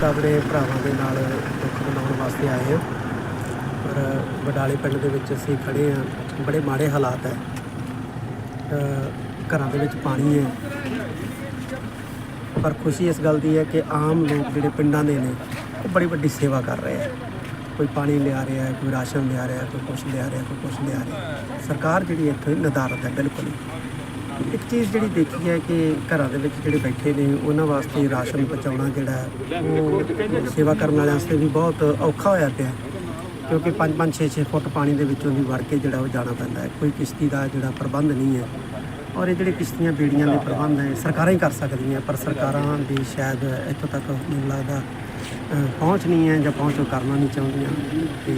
ਤਾਂ ਆਪਣੇ ਭਰਾਵਾਂ ਦੇ ਨਾਲ ਦੁੱਖ ਮਨਾਉਣ ਵਾਸਤੇ ਆਏ ਹਾਂ। ਪਰ ਵਡਾਲੇ ਪਿੰਡ ਦੇ ਵਿੱਚ ਅਸੀਂ ਖੜੇ ਹਾਂ। ਬੜੇ ਮਾੜੇ ਹਾਲਾਤ ਹੈ। ਘਰਾਂ ਦੇ ਵਿੱਚ ਪਾਣੀ ਹੈ। ਪਰ ਖੁਸ਼ੀ ਇਸ ਗੱਲ ਦੀ ਹੈ ਕਿ ਆਮ ਲੋਕ ਜਿਹੜੇ ਪਿੰਡਾਂ ਦੇ ਨੇ, ਉਹ ਬੜੀ ਵੱਡੀ ਸੇਵਾ ਕਰ ਰਹੇ ਹੈ। ਕੋਈ ਪਾਣੀ ਲਿਆ ਰਿਹਾ ਹੈ, ਕੋਈ ਰਾਸ਼ਨ ਲਿਆ ਰਿਹਾ, ਕੋਈ ਕੁਛ ਲਿਆ ਰਿਹਾ, ਕੋਈ ਕੁਛ ਲਿਆ ਰਿਹਾ। ਸਰਕਾਰ ਜਿਹੜੀ ਇੱਥੇ ਨਦਾਰਤ ਹੈ ਬਿਲਕੁਲ ਹੀ। ਇੱਕ ਚੀਜ਼ ਜਿਹੜੀ ਦੇਖੀ ਹੈ ਕਿ ਘਰਾਂ ਦੇ ਵਿੱਚ ਜਿਹੜੇ ਬੈਠੇ ਨੇ, ਉਹਨਾਂ ਵਾਸਤੇ ਰਾਸ਼ਨ ਪਹੁੰਚਾਉਣਾ ਜਿਹੜਾ ਉਹ ਸੇਵਾ ਕਰਨ ਵਾਲਿਆਂ ਵਾਸਤੇ ਵੀ ਬਹੁਤ ਔਖਾ ਹੋਇਆ ਪਿਆ ਕਿਉਂਕਿ 5-5 6-6 ਫੁੱਟ ਪਾਣੀ ਦੇ ਵਿੱਚੋਂ ਦੀ ਵੜ ਕੇ ਜਿਹੜਾ ਉਹ ਜਾਣਾ ਪੈਂਦਾ ਹੈ। ਕੋਈ ਕਿਸ਼ਤੀ ਦਾ ਜਿਹੜਾ ਪ੍ਰਬੰਧ ਨਹੀਂ ਹੈ। ਔਰ ਇਹ ਜਿਹੜੇ ਕਿਸ਼ਤੀਆਂ, ਬੇੜੀਆਂ ਦੇ ਪ੍ਰਬੰਧ ਹੈ ਸਰਕਾਰਾਂ ਹੀ ਕਰ ਸਕਦੀਆਂ ਪਰ ਸਰਕਾਰਾਂ ਦੀ ਸ਼ਾਇਦ ਇੱਥੋਂ ਤੱਕ ਮੈਨੂੰ ਲੱਗਦਾ ਪਹੁੰਚ ਨਹੀਂ ਹੈ ਜਾਂ ਪਹੁੰਚ ਕਰਨਾ ਨਹੀਂ ਚਾਹੁੰਦੀਆਂ। ਤੇ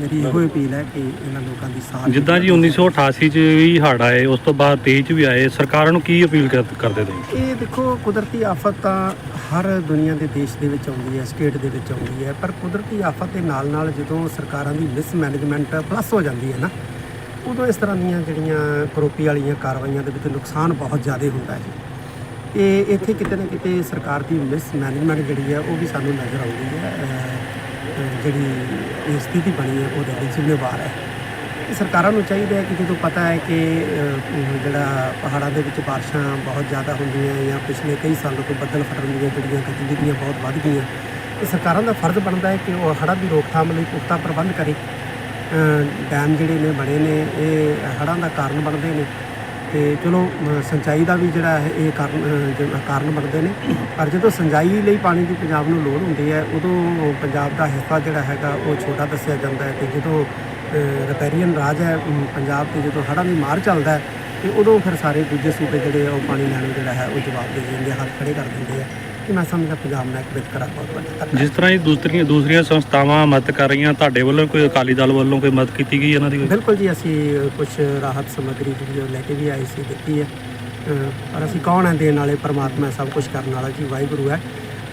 ਮੇਰੀ ਇਹੋ ਅਪੀਲ ਹੈ ਕਿ ਇਹਨਾਂ ਲੋਕਾਂ ਦੀ ਸਾਥ ਜਿੱਦਾਂ ਜੀ 1988 ਚ ਵੀ ਹੜ੍ਹ ਆਏ ਉਸ ਤੋਂ ਬਾਅਦ 23 ਚ ਵੀ ਆਏ ਸਰਕਾਰਾਂ ਨੂੰ ਕੀ ਅਪੀਲ ਕਰ- ਕਰਦੇ ਤੁਸੀਂ ਇਹ ਦੇਖੋ ਕੁਦਰਤੀ ਆਫਤ ਤਾਂ ਹਰ ਦੁਨੀਆ ਦੇ ਦੇਸ਼ ਦੇ ਵਿੱਚ ਆਉਂਦੀ ਹੈ ਸਟੇਟ ਦੇ ਵਿੱਚ ਆਉਂਦੀ ਹੈ ਪਰ ਕੁਦਰਤੀ ਆਫਤ ਦੇ ਨਾਲ ਨਾਲ ਜਦੋਂ ਸਰਕਾਰਾਂ ਦੀ ਮਿਸਮੈਨੇਜਮੈਂਟ ਪਲੱਸ ਹੋ ਜਾਂਦੀ ਹੈ ਨਾ ਉਦੋਂ ਇਸ ਤਰ੍ਹਾਂ ਦੀਆਂ ਜਿਹੜੀਆਂ ਕਰੋਪੀ ਵਾਲੀਆਂ ਕਾਰਵਾਈਆਂ ਦੇ ਵਿੱਚ ਨੁਕਸਾਨ ਬਹੁਤ ਜ਼ਿਆਦਾ ਹੁੰਦਾ ਹੈ ਜੀ। ਇਹ ਇੱਥੇ ਕਿਤੇ ਨਾ ਕਿਤੇ ਸਰਕਾਰ ਦੀ ਮਿਸਮੈਨੇਜਮੈਂਟ ਜਿਹੜੀ ਹੈ ਉਹ ਵੀ ਸਾਨੂੰ ਨਜ਼ਰ ਆਉਂਦੀ ਹੈ ਜਿਹੜੀ ਇਹ ਸਥਿਤੀ ਬਣੀ ਹੈ ਉਹਦੇ ਲਈ ਜ਼ਿੰਮੇਵਾਰ ਹੈ। ਇਹ ਸਰਕਾਰਾਂ ਨੂੰ ਚਾਹੀਦਾ ਹੈ ਕਿ ਜਦੋਂ ਪਤਾ ਹੈ ਕਿ ਜਿਹੜਾ ਪਹਾੜਾਂ ਦੇ ਵਿੱਚ ਬਾਰਿਸ਼ਾਂ ਬਹੁਤ ਜ਼ਿਆਦਾ ਹੁੰਦੀਆਂ ਜਾਂ ਪਿਛਲੇ ਕਈ ਸਾਲਾਂ ਤੋਂ ਬੱਦਲ ਫਟਣ ਦੀਆਂ ਜਿਹੜੀਆਂ ਗਤੀਵਿਧੀਆਂ ਬਹੁਤ ਵੱਧ ਗਈਆਂ, ਇਹ ਸਰਕਾਰਾਂ ਦਾ ਫਰਜ਼ ਬਣਦਾ ਹੈ ਕਿ ਉਹ ਹੜ੍ਹਾਂ ਦੀ ਰੋਕਥਾਮ ਲਈ ਪੁਖਤਾ ਪ੍ਰਬੰਧ ਕਰੇ। ਡੈਮ ਜਿਹੜੇ ਨੇ ਬਣੇ ਨੇ, ਇਹ ਹੜ੍ਹਾਂ ਦਾ ਕਾਰਨ ਬਣਦੇ ਨੇ। ਤੇ ਚਲੋ ਸਿੰਚਾਈ ਦਾ ਵੀ ਜਿਹੜਾ ਹੈ ਇਹ ਕਾਰਨ ਕਾਰਨ ਬਣਦੇ ਨੇ। ਪਰ ਜਦੋਂ ਸਿੰਚਾਈ ਲਈ ਪਾਣੀ ਦੀ ਪੰਜਾਬ ਨੂੰ ਲੋੜ ਹੁੰਦੀ ਹੈ ਉਦੋਂ ਪੰਜਾਬ ਦਾ ਹਿੱਸਾ ਜਿਹੜਾ ਹੈਗਾ ਉਹ ਛੋਟਾ ਦੱਸਿਆ ਜਾਂਦਾ ਹੈ ਤੇ ਜਦੋਂ ਰਪੈਰੀਅਨ ਰਾਜ ਹੈ ਪੰਜਾਬ ਤੇ ਜਦੋਂ ਹੜ੍ਹਾਂ ਦੀ ਮਾਰ ਚੱਲਦਾ ਹੈ ਤੇ ਉਦੋਂ ਫਿਰ ਸਾਰੇ ਦੂਜੇ ਸੂਬੇ ਜਿਹੜੇ ਆ ਉਹ ਪਾਣੀ ਲੈਣ ਨੂੰ ਜਿਹੜਾ ਹੈ ਉਹ ਜਵਾਬ ਦੇ ਦਿੰਦੇ ਆ, ਹੱਥ ਖੜੇ ਕਰ ਦਿੰਦੇ ਆ। ਕਿ ਮੈਂ ਸਮਝਦਾ ਪੰਜਾਬ ਇੱਕ ਵਿਤਕਰਾ ਬਹੁਤ ਵੱਡਾ ਕਰਨਾ ਜਿਸ ਤਰ੍ਹਾਂ ਇਹ ਦੂਸਰੀਆਂ ਦੂਸਰੀਆਂ ਸੰਸਥਾਵਾਂ ਮਦਦ ਕਰ ਰਹੀਆਂ ਤੁਹਾਡੇ ਵੱਲੋਂ ਕੋਈ ਅਕਾਲੀ ਦਲ ਵੱਲੋਂ ਕੋਈ ਮਦਦ ਕੀਤੀ ਗਈ ਇਹਨਾਂ ਦੀ ਕੋਈ? ਬਿਲਕੁਲ ਜੀ ਅਸੀਂ ਕੁਝ ਰਾਹਤ ਸਮੱਗਰੀ ਜਿਹੜੀ ਉਹ ਲੈ ਕੇ ਵੀ ਆਏ ਸੀ ਦਿੱਤੀ ਹੈ। ਅ, ਪਰ ਅਸੀਂ ਕੌਣ ਹੈ ਦੇਣ ਵਾਲੇ? ਪਰਮਾਤਮਾ ਹੈ, ਸਭ ਕੁਝ ਕਰਨ ਵਾਲਾ ਜੀ ਵਾਹਿਗੁਰੂ ਹੈ।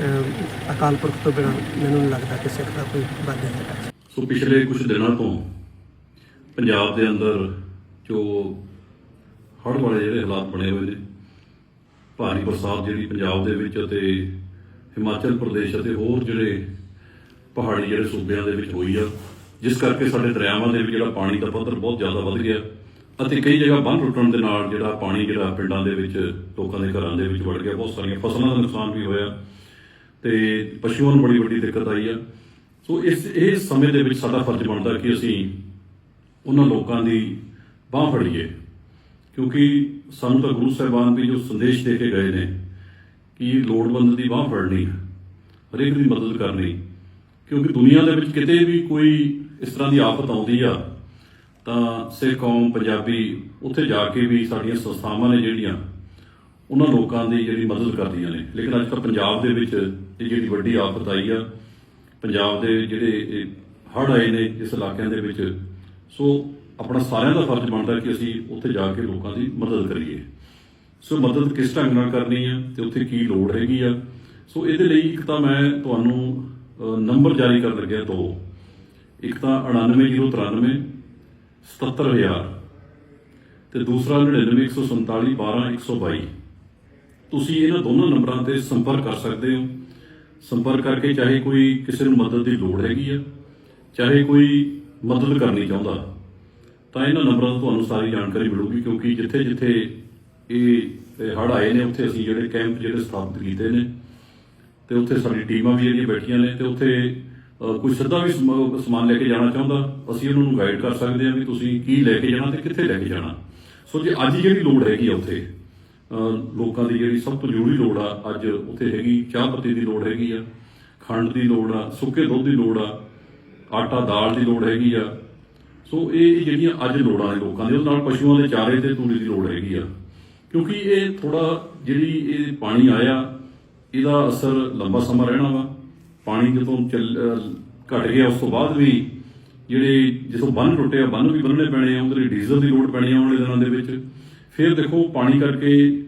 ਅ, ਅਕਾਲ ਪੁਰਖ ਤੋਂ ਬਿਨਾਂ ਮੈਨੂੰ ਨਹੀਂ ਲੱਗਦਾ ਕਿ ਸਿੱਖ ਦਾ ਕੋਈ ਵਾਧਾ ਹੈਗਾ। ਸੋ ਪਿਛਲੇ ਕੁਝ ਦਿਨਾਂ ਤੋਂ ਪੰਜਾਬ ਦੇ ਅੰਦਰ ਜੋ ਹੜ੍ਹ ਵਾਲੇ ਜਿਹੜੇ ਹਾਲਾਤ ਬਣੇ ਹੋਏ ਨੇ ਭਾਰੀ ਬਰਸਾਤ ਜਿਹੜੀ ਪੰਜਾਬ ਦੇ ਵਿੱਚ ਅਤੇ ਹਿਮਾਚਲ ਪ੍ਰਦੇਸ਼ ਅਤੇ ਹੋਰ ਜਿਹੜੇ ਪਹਾੜੀ ਜਿਹੜੇ ਸੂਬਿਆਂ ਦੇ ਵਿੱਚ ਹੋਈ ਆ, ਜਿਸ ਕਰਕੇ ਸਾਡੇ ਦਰਿਆਵਾਂ ਦੇ ਵਿੱਚ ਜਿਹੜਾ ਪਾਣੀ ਦਾ ਪੱਧਰ ਬਹੁਤ ਜ਼ਿਆਦਾ ਵੱਧ ਗਿਆ ਅਤੇ ਕਈ ਜਗ੍ਹਾ ਬੰਨ ਟੁੱਟਣ ਦੇ ਨਾਲ ਜਿਹੜਾ ਪਾਣੀ ਜਿਹੜਾ ਪਿੰਡਾਂ ਦੇ ਵਿੱਚ, ਲੋਕਾਂ ਦੇ ਘਰਾਂ ਦੇ ਵਿੱਚ ਵੜ ਗਿਆ, ਬਹੁਤ ਸਾਰੀਆਂ ਫਸਲਾਂ ਦਾ ਨੁਕਸਾਨ ਵੀ ਹੋਇਆ ਤੇ ਪਸ਼ੂਆਂ ਨੂੰ ਬੜੀ ਵੱਡੀ ਦਿੱਕਤ ਆਈ ਆ। ਸੋ ਇਸ, ਇਹ ਸਮੇਂ ਦੇ ਵਿੱਚ ਸਾਡਾ ਫਰਜ਼ ਬਣਦਾ ਕਿ ਅਸੀਂ ਉਹਨਾਂ ਲੋਕਾਂ ਦੀ ਬਾਹ ਫੜੀਏ, ਕਿਉਂਕਿ ਸਾਨੂੰ ਤਾਂ ਗੁਰੂ ਸਾਹਿਬਾਨ ਵੀ ਜੋ ਸੰਦੇਸ਼ ਦੇ ਕੇ ਗਏ ਨੇ ਕਿ ਲੋੜਵੰਦ ਦੀ ਬਾਹ ਫੜਨੀ, ਹਰੇਕ ਦੀ ਮਦਦ ਕਰਨੀ, ਕਿਉਂਕਿ ਦੁਨੀਆ ਦੇ ਵਿੱਚ ਕਿਤੇ ਵੀ ਕੋਈ ਇਸ ਤਰ੍ਹਾਂ ਦੀ ਆਫਤ ਆਉਂਦੀ ਆ, ਤਾਂ ਸਿੱਖ ਕੌਮ, ਪੰਜਾਬੀ ਉੱਥੇ ਜਾ ਕੇ ਵੀ ਸਾਡੀਆਂ ਸੰਸਥਾਵਾਂ ਨੇ ਜਿਹੜੀਆਂ, ਉਹਨਾਂ ਲੋਕਾਂ ਦੀ ਜਿਹੜੀ ਮਦਦ ਕਰਦੀਆਂ ਨੇ। ਲੇਕਿਨ ਅੱਜ ਕੱਲ੍ਹ ਪੰਜਾਬ ਦੇ ਵਿੱਚ ਇਹ ਜਿਹੜੀ ਵੱਡੀ ਆਫਤ ਆਈ ਆ, ਪੰਜਾਬ ਦੇ ਜਿਹੜੇ ਹੜ੍ਹ ਆਏ ਨੇ ਇਸ ਇਲਾਕਿਆਂ ਦੇ ਵਿੱਚ, ਸੋ ਆਪਣਾ ਸਾਰਿਆਂ ਦਾ ਫਰਜ਼ ਬਣਦਾ ਕਿ ਅਸੀਂ ਉੱਥੇ ਜਾ ਕੇ ਲੋਕਾਂ ਦੀ ਮਦਦ ਕਰੀਏ। ਸੋ ਮਦਦ ਕਿਸ ਢੰਗ ਨਾਲ ਕਰਨੀ ਆ ਤੇ ਉੱਥੇ ਕੀ ਲੋੜ ਹੈਗੀ ਆ? ਸੋ ਇਹਦੇ ਲਈ ਇੱਕ ਤਾਂ ਮੈਂ ਤੁਹਾਨੂੰ ਨੰਬਰ ਜਾਰੀ ਕਰਨ ਲੱਗਿਆ ਦੋ। ਇੱਕ ਤਾਂ 99093 77000 ਤੇ ਦੂਸਰਾ 99147 12122 ਤੁਸੀਂ ਇਹਨਾਂ ਦੋਨਾਂ ਨੰਬਰਾਂ ਤੇ ਸੰਪਰਕ ਕਰ ਸਕਦੇ ਹੋ। ਸੰਪਰਕ ਕਰਕੇ ਚਾਹੇ ਕੋਈ ਕਿਸੇ ਨੂੰ ਮਦਦ ਦੀ ਲੋੜ ਹੈਗੀ ਆ, ਚਾਹੇ ਕੋਈ ਮਦਦ ਕਰਨੀ ਚਾਹੁੰਦਾ। ਤਾਂ ਇਹਨਾਂ ਨੰਬਰਾਂ ਤੋਂ ਤੁਹਾਨੂੰ ਸਾਰੀ ਜਾਣਕਾਰੀ ਮਿਲੂਗੀ, ਕਿਉਂਕਿ ਜਿੱਥੇ ਜਿੱਥੇ ਇਹ ਹੜ ਆਏ ਨੇ, ਉੱਥੇ ਅਸੀਂ ਜਿਹੜੇ ਕੈਂਪ ਜਿਹੜੇ ਸਥਾਪਿਤ ਕੀਤੇ ਨੇ, ਤੇ ਉੱਥੇ ਸਾਡੀ ਟੀਮਾਂ ਵੀ ਜਿਹੜੀਆਂ ਬੈਠੀਆਂ ਨੇ, ਤੇ ਉੱਥੇ ਕੋਈ ਸਿੱਧਾ ਵੀ ਸਮਾਨ ਲੈ ਕੇ ਜਾਣਾ ਚਾਹੁੰਦਾ, ਅਸੀਂ ਉਹਨਾਂ ਨੂੰ ਗਾਈਡ ਕਰ ਸਕਦੇ ਹਾਂ ਵੀ ਤੁਸੀਂ ਕੀ ਲੈ ਕੇ ਜਾਣਾ ਤੇ ਕਿੱਥੇ ਲੈ ਕੇ ਜਾਣਾ। ਸੋ ਜੇ ਅੱਜ ਜਿਹੜੀ ਲੋੜ ਹੈਗੀ ਆ ਉੱਥੇ ਲੋਕਾਂ ਦੀ ਜਿਹੜੀ ਸਭ ਤੋਂ ਜ਼ਰੂਰੀ ਲੋੜ ਆ, ਅੱਜ ਉੱਥੇ ਹੈਗੀ, ਚਾਹ ਪੱਤੀ ਦੀ ਲੋੜ ਹੈਗੀ ਆ, ਖੰਡ ਦੀ ਲੋੜ ਆ, ਸੁੱਕੇ ਦੁੱਧ ਦੀ ਲੋੜ ਆ, ਆਟਾ ਦਾਲ ਦੀ ਲੋੜ ਹੈਗੀ ਆ ਸੋ ਇਹ ਜਿਹੜੀਆਂ ਅੱਜ ਲੋੜਾਂ ਨੇ ਲੋਕਾਂ ਦੇ, ਉਹਦੇ ਨਾਲ ਪਸ਼ੂਆਂ ਦੇ ਚਾਰੇ ਤੇ ਤੂੜੀ ਦੀ ਲੋੜ ਹੈਗੀ ਆ। ਕਿਉਂਕਿ ਇਹ ਥੋੜਾ ਜਿਹੜੀ ਇਹ ਪਾਣੀ ਆਇਆ, ਇਹਦਾ ਅਸਰ ਲੰਬਾ ਸਮਾਂ ਰਹਿਣਾ ਵਾ। ਪਾਣੀ ਜਦੋਂ ਚੱਲ, ਅਹ ਘਟ ਗਿਆ, ਉਸ ਤੋਂ ਬਾਅਦ ਵੀ ਜਿਹੜੇ ਜਿਸੋਂ ਬੰਨ ਟੁੱਟਿਆ ਬੰਨ ਵੀ ਬੰਨਣੇ ਪੈਣੇ ਆ, ਉਹਦੇ ਲਈ ਡੀਜ਼ਲ ਦੀ ਲੋੜ ਪੈਣੀ ਆ ਆਉਣ ਵਾਲੇ ਦਿਨਾਂ ਦੇ ਵਿੱਚ। ਫਿਰ ਦੇਖੋ, ਪਾਣੀ ਕਰਕੇ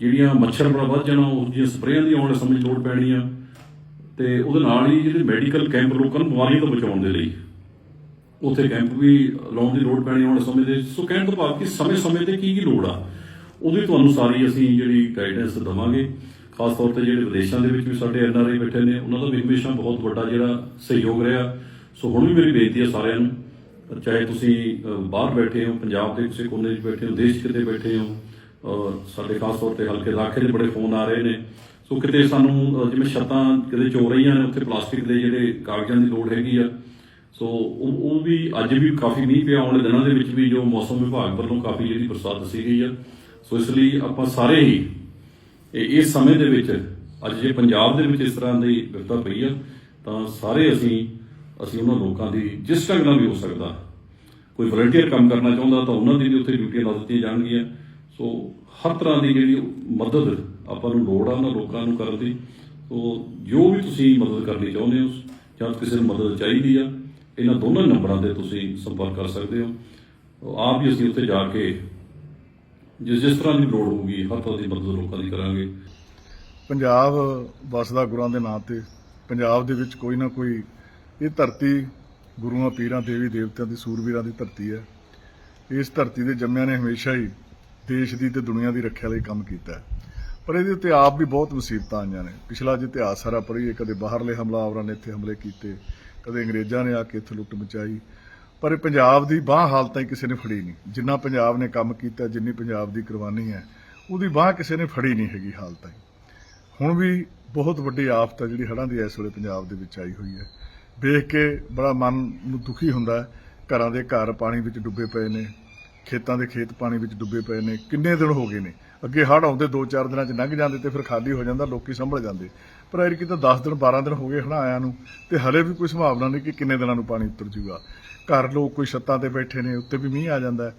ਜਿਹੜੀਆਂ ਮੱਛਰ ਬੜਾ ਵੱਧ ਜਾਣਾ, ਉਹ ਦੀਆਂ ਸਪਰੇਆਂ ਦੀ ਆਉਣ ਵਾਲੇ ਸਮੇਂ 'ਚ ਲੋੜ ਪੈਣੀ ਆ। ਤੇ ਉਹਦੇ ਨਾਲ ਹੀ ਜਿਹੜੇ ਮੈਡੀਕਲ ਕੈਂਪ ਲੋਕਾਂ ਨੂੰ ਬਿਮਾਰੀਆਂ ਤੋਂ ਬਚਾਉਣ ਦੇ ਲਈ। ਉੱਥੇ ਕੈਂਪ ਵੀ ਲਾਉਣ ਦੀ ਲੋੜ ਪੈਣੀ ਆਉਣ ਸਮੇਂ ਦੇ, ਸੋ ਕਹਿਣ ਤੋਂ ਭਾਵ ਕਿ ਸਮੇਂ-ਸਮੇਂ ਤੇ ਕੀ ਕੀ ਲੋੜ ਆ? ਉਹਦੀ ਤੁਹਾਨੂੰ ਸਾਰੀ ਅਸੀਂ ਜਿਹੜੀ ਗਾਈਡੈਂਸ ਦਵਾਂਗੇ। ਖਾਸ ਤੌਰ ਤੇ ਜਿਹੜੇ ਵਿਦੇਸ਼ਾਂ ਦੇ ਵਿੱਚ ਵੀ ਸਾਡੇ ਐਨਆਰਆਈ ਬੈਠੇ ਨੇ, ਉਹਨਾਂ ਦਾ ਵੀ ਹਮੇਸ਼ਾ ਬਹੁਤ ਵੱਡਾ ਜਿਹੜਾ ਸਹਿਯੋਗ ਰਿਹਾ। ਸੋ ਹੁਣ ਵੀ ਮੇਰੀ ਬੇਨਤੀ ਹੈ ਸਾਰਿਆਂ ਨੂੰ, ਚਾਹੇ ਤੁਸੀਂ ਬਾਹਰ ਬੈਠੇ ਹੋ, ਪੰਜਾਬ ਦੇ ਕਿਸੇ ਕੋਨੇ 'ਚ ਬੈਠੇ ਹੋ, ਦੇਸ਼ ਕਿਤੇ ਬੈਠੇ ਹੋ ਸਾਡੇ ਖਾਸ ਤੌਰ ਤੇ ਹਲਕੇ ਇਲਾਕੇ ਦੇ ਬੜੇ ਫੋਨ ਆ ਰਹੇ ਨੇ। ਸੋ ਕਿਤੇ ਸਾਨੂੰ ਜਿਵੇਂ ਛੱਤਾਂ ਕਿਤੇ ਚੋ ਰਹੀਆਂ ਨੇ, ਉੱਥੇ ਪਲਾਸਟਿਕ ਦੇ ਜਿਹੜੇ ਕਾਗਜ਼ਾਂ ਦੀ ਲੋੜ ਹੈਗੀ ਆ ਸੋ ਉਹ ਉਹ ਵੀ ਅੱਜ ਵੀ ਕਾਫੀ ਮੀਂਹ ਪਿਆ, ਆਉਣ ਵਾਲੇ ਦਿਨਾਂ ਦੇ ਵਿੱਚ ਵੀ ਜੋ ਮੌਸਮ ਵਿਭਾਗ ਵੱਲੋਂ ਕਾਫੀ ਜਿਹੜੀ ਬਰਸਾਤ ਦੱਸੀ ਗਈ ਆ। ਸੋ ਇਸ ਲਈ ਆਪਾਂ ਸਾਰੇ ਹੀ ਇਹ ਇਸ ਸਮੇਂ ਦੇ ਵਿੱਚ, ਅੱਜ ਜੇ ਪੰਜਾਬ ਦੇ ਵਿੱਚ ਇਸ ਤਰ੍ਹਾਂ ਦੀ ਵਿਪਤਾ ਪਈ ਆ, ਤਾਂ ਸਾਰੇ ਅਸੀਂ ਅਸੀਂ ਉਹਨਾਂ ਲੋਕਾਂ ਦੀ ਜਿਸ ਢੰਗ ਨਾਲ ਵੀ ਹੋ ਸਕਦਾ, ਕੋਈ ਵਲੰਟੀਅਰ ਕੰਮ ਕਰਨਾ ਚਾਹੁੰਦਾ ਤਾਂ ਉਹਨਾਂ ਦੀ ਵੀ ਉੱਥੇ ਡਿਊਟੀਆਂ ਲਾ ਦਿੱਤੀਆਂ ਜਾਣਗੀਆਂ। ਸੋ ਹਰ ਤਰ੍ਹਾਂ ਦੀ ਜਿਹੜੀ ਮਦਦ ਆਪਾਂ ਨੂੰ ਲੋੜ ਆ ਉਹਨਾਂ ਲੋਕਾਂ ਨੂੰ ਕਰਨ ਦੀ। ਸੋ ਜੋ ਵੀ ਤੁਸੀਂ ਮਦਦ ਕਰਨੀ ਚਾਹੁੰਦੇ ਹੋ, ਜਾਂ ਕਿਸੇ ਨੂੰ ਮਦਦ ਚਾਹੀਦੀ ਆ ਇਹਨਾਂ ਦੋਨਾਂ ਨੰਬਰਾਂ ਤੇ ਤੁਸੀਂ ਸੰਪਰਕ ਕਰ ਸਕਦੇ ਹੋ। ਆਪ ਹੀ ਅਸੀਂ ਉੱਥੇ ਜਾ ਕੇ ਜਿਸ ਜਿਸ ਤਰ੍ਹਾਂ ਦੀ ਲੋੜ ਹੋਊਗੀ, ਹਰ ਤਰ੍ਹਾਂ ਦੀ ਮਦਦ ਲੋਕਾਂ ਦੀ ਕਰਾਂਗੇ। ਪੰਜਾਬ ਵਸਦਾ ਗੁਰਾਂ ਦੇ ਨਾਂ ਤੇ ਪੰਜਾਬ ਦੇ ਵਿੱਚ ਕੋਈ ਨਾ ਕੋਈ ਇਹ ਧਰਤੀ ਗੁਰੂਆਂ, ਪੀਰਾਂ, ਦੇਵੀ ਦੇਵਤਿਆਂ ਦੀ ਸੂਰਵੀਰਾਂ ਦੀ ਧਰਤੀ ਹੈ। ਇਸ ਧਰਤੀ ਦੇ ਜੰਮਿਆਂ ਨੇ ਹਮੇਸ਼ਾ ਹੀ ਦੇਸ਼ ਦੀ ਤੇ ਦੁਨੀਆ ਦੀ ਰੱਖਿਆ ਲਈ ਕੰਮ ਕੀਤਾ ਹੈ। ਪਰ ਇਹਦੇ ਉੱਤੇ ਆਪ ਵੀ ਬਹੁਤ ਮੁਸੀਬਤਾਂ ਆਈਆਂ ਨੇ। ਪਿਛਲਾ ਜੇ ਇਤਿਹਾਸ ਸਾਰਾ ਪੜ੍ਹੀਏ, ਕਦੇ ਬਾਹਰਲੇ ਹਮਲਾਵਰਾਂ ਨੇ ਇੱਥੇ ਹਮਲੇ ਕੀਤੇ ਕਦੇ ਅੰਗਰੇਜ਼ਾਂ ਨੇ ਆ ਕੇ ਇੱਥੇ ਲੁੱਟ ਮਚਾਈ। ਪਰ ਇਹ ਪੰਜਾਬ ਦੀ ਬਾਹ ਹਾਲਤਾਂ ਤਾਈਂ ਕਿਸੇ ਨੇ ਫੜੀ ਨਹੀਂ। ਜਿੰਨਾ ਪੰਜਾਬ ਨੇ ਕੰਮ ਕੀਤਾ, ਜਿੰਨੀ ਪੰਜਾਬ ਦੀ ਕੁਰਬਾਨੀ ਹੈ, ਉਹਦੀ ਬਾਹ ਕਿਸੇ ਨੇ ਫੜੀ ਨਹੀਂ ਹੈਗੀ ਹਾਲਤਾਂ ਹੁਣ ਵੀ ਬਹੁਤ ਵੱਡੀ ਆਫਤ ਹੈ ਜਿਹੜੀ ਹੜ੍ਹਾਂ ਦੀ ਇਸ ਵੇਲੇ ਪੰਜਾਬ ਦੇ ਵਿੱਚ ਆਈ ਹੋਈ ਹੈ। ਵੇਖ ਕੇ ਬੜਾ ਮਨ ਨੂੰ ਦੁਖੀ ਹੁੰਦਾ ਘਰਾਂ ਦੇ ਘਰ ਪਾਣੀ ਵਿੱਚ ਡੁੱਬੇ ਪਏ ਨੇ, ਖੇਤਾਂ ਦੇ ਖੇਤ ਪਾਣੀ ਵਿੱਚ ਡੁੱਬੇ ਪਏ ਨੇ, ਕਿੰਨੇ ਦਿਨ ਹੋ ਗਏ ਨੇ। ਅੱਗੇ ਹੜ੍ਹ ਆਉਂਦੇ 2-4 ਦਿਨਾਂ 'ਚ ਲੰਘ ਜਾਂਦੇ ਤੇ ਫਿਰ ਖਾਲੀ ਹੋ ਜਾਂਦਾ, ਲੋਕੀ ਸੰਭਲ ਜਾਂਦੇ। ਪਰ ਐਰਕੀ ਤਾਂ 10 ਦਿਨ 12 ਦਿਨ ਹੋ ਗਏ ਹੜ੍ਹ ਆਇਆਂ ਨੂੰ ਤੇ ਹਲੇ ਵੀ ਕੋਈ ਸੰਭਾਵਨਾ ਨਹੀਂ ਕਿ ਕਿੰਨੇ ਦਿਨਾਂ ਨੂੰ ਪਾਣੀ ਉਤਰ ਜੂਗਾ। ਘਰ ਲੋਕ ਕੋਈ ਛੱਤਾਂ ਤੇ ਬੈਠੇ ਨੇ, ਉੱਤੇ ਵੀ ਮੀਂਹ ਆ ਜਾਂਦਾ ਹੈ।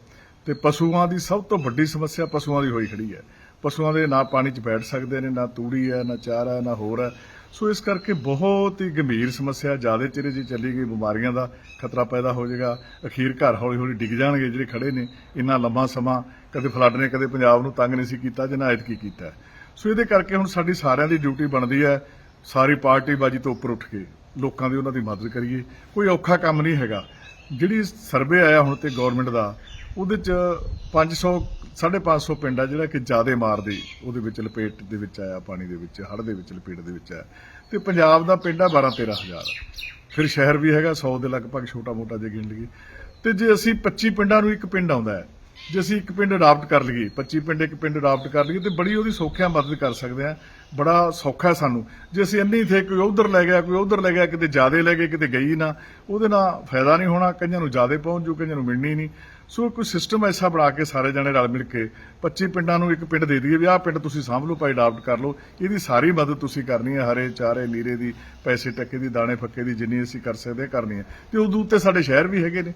ਤੇ ਪਸ਼ੂਆਂ ਦੀ ਸਭ ਤੋਂ ਵੱਡੀ ਸਮੱਸਿਆ ਪਸ਼ੂਆਂ ਦੀ ਹੋਈ ਖੜੀ ਹੈ। ਪਸ਼ੂਆਂ ਦੇ ਨਾ ਪਾਣੀ 'ਚ ਬੈਠ ਸਕਦੇ ਨੇ, ਨਾ ਤੂੜੀ ਹੈ, ਨਾ ਚਾਰਾ ਹੈ, ਨਾ ਹੋਰ ਹੈ। ਸੋ ਇਸ ਕਰਕੇ ਬਹੁਤ ਹੀ ਗੰਭੀਰ ਸਮੱਸਿਆ ਜ਼ਿਆਦਾ ਚਿਰ ਜੇ ਚੱਲੀ ਗਈ ਬਿਮਾਰੀਆਂ ਦਾ ਖਤਰਾ ਪੈਦਾ ਹੋ ਜਾਏਗਾ, ਅਖੀਰ ਘਰ ਹੌਲੀ ਹੌਲੀ ਡਿੱਗ ਜਾਣਗੇ ਜਿਹੜੇ ਖੜੇ ਨੇ। ਇੰਨਾ ਲੰਮਾ ਸਮਾਂ ਕਦੇ ਫਲੱਡ ਨੇ, ਕਦੇ ਪੰਜਾਬ ਨੂੰ ਤੰਗ ਨਹੀਂ ਸੀ ਕੀਤਾ ਜਿੰਨਾ ਐਤਕੀ ਕੀਤਾ ਸੋ ਇਹਦੇ ਕਰਕੇ ਹੁਣ ਸਾਡੀ ਸਾਰਿਆਂ ਦੀ ਡਿਊਟੀ ਬਣਦੀ ਹੈ ਸਾਰੀ ਪਾਰਟੀ ਬਾਜੀ ਤੋਂ ਉੱਪਰ ਉੱਠ ਕੇ ਲੋਕਾਂ ਦੀ ਉਹਨਾਂ ਦੀ ਮਦਦ ਕਰੀਏ। ਕੋਈ ਔਖਾ ਕੰਮ ਨਹੀਂ ਹੈਗਾ। ਜਿਹੜੀ ਸਰਵੇ ਆਇਆ ਹੁਣ ਤੇ ਗਵਰਨਮੈਂਟ ਦਾ, ਉਹਦੇ ਚ 500 550 ਪਿੰਡ ਆ ਜਿਹੜਾ ਕਿ ਜਿਆਦੇ ਮਾਰਦੇ ਉਹਦੇ ਵਿੱਚ ਲਪੇਟ ਦੇ ਵਿੱਚ ਆਇਆ, ਪਾਣੀ ਦੇ ਵਿੱਚ, ਹੜ੍ਹ ਦੇ ਵਿੱਚ, ਲਪੇਟ ਦੇ ਵਿੱਚ ਆਇਆ। ਤੇ ਪੰਜਾਬ ਦਾ ਪਿੰਡ ਆ 12 13000 ਫਿਰ ਸ਼ਹਿਰ ਵੀ ਹੈਗਾ 100 ਦੇ ਲਗਭਗ ਛੋਟਾ ਮੋਟਾ ਜੇ ਗਿਣ ਲਈਏ। ਤੇ ਜੇ ਅਸੀਂ 25 ਪਿੰਡਾਂ ਨੂੰ ਇੱਕ ਪਿੰਡ ਆਉਂਦਾ ਹੈ, ਜੇ ਅਸੀਂ ਇੱਕ ਪਿੰਡ ਅਡਾਪਟ ਕਰ ਲਈਏ 25 ਪਿੰਡ ਇੱਕ ਪਿੰਡ ਅਡਾਪਟ ਕਰ ਲਈਏ, ਤੇ ਬੜੀ ਉਹਦੀ ਸੌਖਿਆ ਮਦਦ ਕਰ ਸਕਦੇ ਆ ਬੜਾ ਸੌਖਾ ਹੈ ਸਾਨੂੰ। ਜੇ ਅਸੀਂ ਇੰਨੀ ਥੇ ਕੋਈ ਉਧਰ ਲੈ ਗਿਆ, ਕੋਈ ਉਧਰ ਲੈ ਗਿਆ, ਕਿਤੇ ਜ਼ਿਆਦੇ ਲੈ ਗਏ, ਕਿਤੇ ਗਈ ਨਾ, ਉਹਦੇ ਨਾਲ ਫਾਇਦਾ ਨਹੀਂ ਹੋਣਾ, ਕਈਆਂ ਨੂੰ ਜ਼ਿਆਦੇ ਪਹੁੰਚ ਜੂ ਕਈਆਂ ਨੂੰ ਮਿਲਣੀ ਨਹੀਂ। ਸੋ ਕੋਈ ਸਿਸਟਮ ਐਸਾ ਬਣਾ ਕੇ ਸਾਰੇ ਜਣੇ ਰਲ ਮਿਲ ਕੇ 25 ਪਿੰਡਾਂ ਨੂੰ ਇੱਕ ਪਿੰਡ ਦੇ ਦਈਏ ਵੀ ਆਹ ਪਿੰਡ ਤੁਸੀਂ ਸਾਂਭ ਲਓ, ਭਾਈ ਅਡਾਪਟ ਕਰ ਲਓ, ਇਹਦੀ ਸਾਰੀ ਮਦਦ ਤੁਸੀਂ ਕਰਨੀ ਹੈ, ਹਰੇ, ਚਾਰੇ, ਲੀਰੇ ਦੀ, ਪੈਸੇ ਟੱਕੇ ਦੀ, ਦਾਣੇ ਫੱਕੇ ਦੀ ਜਿੰਨੀ ਅਸੀਂ ਕਰ ਸਕਦੇ ਕਰਨੀ ਹੈ। ਤੇ ਉਦੋਂ ਉੱਤੇ ਸਾਡੇ ਸ਼ਹਿਰ ਵੀ ਹੈਗੇ ਨੇ।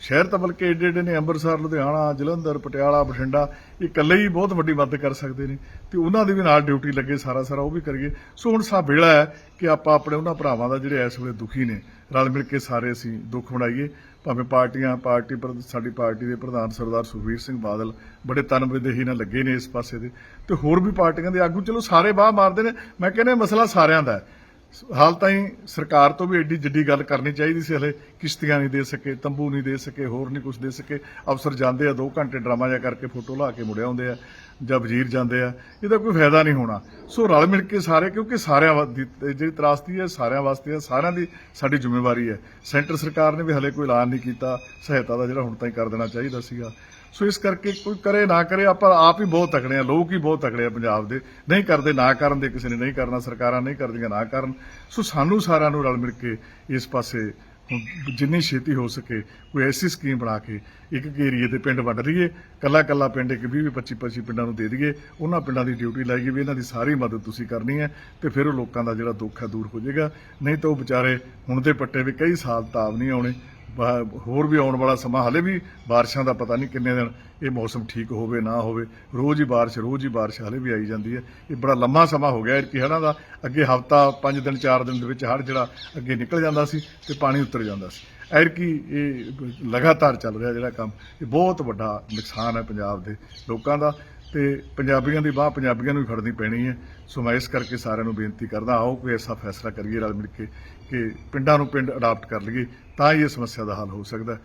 ਸ਼ਹਿਰ ਤਾਂ ਬਲਕਿ ਏਡੇ ਏਡੇ ਨੇ, ਅੰਮ੍ਰਿਤਸਰ, ਲੁਧਿਆਣਾ, ਜਲੰਧਰ, ਪਟਿਆਲਾ, ਬਠਿੰਡਾ, ਇਹ ਇਕੱਲੇ ਹੀ ਬਹੁਤ ਵੱਡੀ ਮਦਦ ਕਰ ਸਕਦੇ ਨੇ। ਤੇ ਉਹਨਾਂ ਦੀ ਵੀ ਨਾਲ ਡਿਊਟੀ ਲੱਗੇ, ਸਾਰਾ ਸਾਰਾ ਉਹ ਵੀ ਕਰੀਏ। ਸੋ ਹੁਣ ਸਾ ਵੇਲਾ ਹੈ ਕਿ ਆਪਾਂ ਆਪਣੇ ਉਹਨਾਂ ਭਰਾਵਾਂ ਦਾ ਜਿਹੜੇ ਇਸ ਵੇਲੇ ਦੁਖੀ ਨੇ, ਰਲ ਮਿਲ ਕੇ ਸਾਰੇ ਅਸੀਂ ਦੁੱਖ ਮਨਾਈਏ। ਭਾਵੇਂ ਪਾਰਟੀਆਂ, ਪਾਰਟੀ ਪਰ ਸਾਡੀ ਪਾਰਟੀ ਦੇ ਪ੍ਰਧਾਨ ਸਰਦਾਰ ਸੁਖਬੀਰ ਸਿੰਘ ਬਾਦਲ ਬੜੇ ਤਨਬੇਦਹੀ ਨਾਲ ਲੱਗੇ ਨੇ ਇਸ ਪਾਸੇ ਦੇ। ਤੇ ਹੋਰ ਵੀ ਪਾਰਟੀਆਂ ਦੇ ਆਗੂ, ਚਲੋ ਸਾਰੇ ਬਾਹ ਮਾਰਦੇ ਨੇ, ਮੈਂ ਕਹਿੰਦਾ ਮਸਲਾ ਸਾਰਿਆਂ ਦਾ ਹੈ। ਹਾਲ ਤਾਈਂ ਸਰਕਾਰ ਤੋਂ ਵੀ ਐਡੀ ਜਿੱਡੀ ਗੱਲ ਕਰਨੀ ਚਾਹੀਦੀ ਸੀ ਹਲੇ, ਕਿਸ਼ਤੀਆਂ ਨਹੀਂ ਦੇ ਸਕੇ, ਤੰਬੂ ਨਹੀਂ ਦੇ ਸਕੇ, ਹੋਰ ਨਹੀਂ ਕੁਝ ਦੇ ਸਕੇ। ਅਫਸਰ ਜਾਂਦੇ ਆ 2 ਘੰਟੇ ਡਰਾਮਾ ਜਿਹਾ ਕਰਕੇ ਫੋਟੋ ਲਾ ਕੇ ਮੁੜ ਆਉਂਦੇ ਆ, ਜਾਂ ਵਜ਼ੀਰ ਜਾਂਦੇ ਆ। ਇਹਦਾ ਕੋਈ ਫਾਇਦਾ ਨਹੀਂ ਹੋਣਾ। ਸੋ ਰਲ ਮਿਲ ਕੇ ਸਾਰੇ, ਕਿਉਂਕਿ ਸਾਰਿਆਂ ਵਾ- ਦੀ ਜਿਹੜੀ ਤਰਾਸਦੀ ਹੈ, ਸਾਰਿਆਂ ਵਾਸਤੇ ਹੈ ਸਾਰਿਆਂ ਦੀ ਸਾਡੀ ਜ਼ਿੰਮੇਵਾਰੀ ਹੈ। ਸੈਂਟਰ ਸਰਕਾਰ ਨੇ ਵੀ ਹਲੇ ਕੋਈ ਐਲਾਨ ਨਹੀਂ ਕੀਤਾ। ਸਹਾਇਤਾ ਦਾ ਜਿਹੜਾ ਹੁਣ ਤਾਈਂ ਕਰ ਦੇਣਾ ਚਾਹੀਦਾ ਸੀਗਾ। ਸੋ ਇਸ ਕਰਕੇ ਕੋਈ ਕਰੇ ਨਾ ਕਰੇ, ਆਪਾਂ ਆਪ ਹੀ ਬਹੁਤ ਤਕੜੇ ਆ ਲੋਕ ਹੀ ਬਹੁਤ ਤਕੜੇ ਆ ਪੰਜਾਬ ਦੇ। ਨਹੀਂ ਕਰਦੇ ਨਾ ਕਰਨ ਦੇ, ਕਿਸੇ ਨੇ ਨਹੀਂ ਕਰਨਾ, ਸਰਕਾਰਾਂ ਨਹੀਂ ਕਰਦੀਆਂ ਨਾ ਕਰਨ। ਸੋ ਸਾਨੂੰ ਸਾਰਿਆਂ ਨੂੰ ਰਲ ਮਿਲ ਕੇ ਇਸ ਪਾਸੇ ਜਿੰਨੀ ਛੇਤੀ ਹੋ ਸਕੇ ਕੋਈ ਐਸੀ ਸਕੀਮ ਬਣਾ ਕੇ ਇੱਕ ਇੱਕ ਏਰੀਏ ਦੇ ਪਿੰਡ ਵੰਡ ਲਈਏ ਕੱਲਾ ਕੱਲਾ ਪਿੰਡ ਇੱਕ 20 25 25 ਪਿੰਡਾਂ ਨੂੰ ਦੇ ਦਈਏ, ਉਹਨਾਂ ਪਿੰਡਾਂ ਦੀ ਡਿਊਟੀ ਲਾਈਏ ਵੀ ਇਹਨਾਂ ਦੀ ਸਾਰੀ ਮਦਦ ਤੁਸੀਂ ਕਰਨੀ ਹੈ ਤੇ ਫਿਰ ਉਹ ਲੋਕਾਂ ਦਾ ਜਿਹੜਾ ਦੁੱਖ ਹੈ ਦੂਰ ਹੋ ਜਾਏਗਾ। ਨਹੀਂ ਤਾਂ ਉਹ ਵਿਚਾਰੇ ਹੁਣ ਦੇ ਪੱਟੇ ਵੀ ਕਈ ਸਾਲ ਤਾਬ ਨਹੀਂ ਆਉਣੇ। ਹੋਰ ਵੀ ਆਉਣ ਵਾਲਾ ਸਮਾਂ, ਹਲੇ ਵੀ ਬਾਰਿਸ਼ਾਂ ਦਾ ਪਤਾ ਨਹੀਂ ਕਿੰਨੇ ਦਿਨ ਇਹ ਮੌਸਮ ਠੀਕ ਹੋਵੇ ਨਾ ਹੋਵੇ। ਰੋਜ਼ ਹੀ ਬਾਰਿਸ਼, ਰੋਜ਼ ਹੀ ਬਾਰਿਸ਼ ਹਲੇ ਵੀ ਆਈ ਜਾਂਦੀ ਹੈ। ਇਹ ਬੜਾ ਲੰਮਾ ਸਮਾਂ ਹੋ ਗਿਆ ਕਿ ਹੜ੍ਹਾਂ ਦਾ। ਅੱਗੇ ਹਫਤਾ 5 ਦਿਨ 4 ਦਿਨ ਦੇ ਵਿੱਚ ਹੜ੍ਹ ਜਿਹੜਾ ਅੱਗੇ ਨਿਕਲ ਜਾਂਦਾ ਸੀ ਤੇ ਪਾਣੀ ਉਤਰ ਜਾਂਦਾ ਸੀ। ਐਰਕੀ ਇਹ ਲਗਾਤਾਰ ਚੱਲ ਰਿਹਾ ਜਿਹੜਾ ਕੰਮ, ਇਹ ਬਹੁਤ ਵੱਡਾ ਨੁਕਸਾਨ ਹੈ ਪੰਜਾਬ ਦੇ ਲੋਕਾਂ ਦਾ ਤੇ ਪੰਜਾਬੀਆਂ ਦੀ ਬਾਹ ਪੰਜਾਬੀਆਂ ਨੂੰ ਹੀ ਫੜਨੀ ਪੈਣੀ ਹੈ। ਸੋ ਮੈਂ ਇਸ ਕਰਕੇ ਸਾਰਿਆਂ ਨੂੰ ਬੇਨਤੀ ਕਰਦਾ, ਆਓ ਕੋਈ ਐਸਾ ਫੈਸਲਾ ਕਰੀਏ ਰਲ ਮਿਲ ਕੇ। ਕਿ ਪਿੰਡਾਂ ਨੂੰ ਪਿੰਡ ਅਡਾਪਟ ਕਰ ਲਈਏ ਤਾਂ ਹੀ ਇਹ ਸਮੱਸਿਆ ਦਾ ਹੱਲ ਹੋ ਸਕਦਾ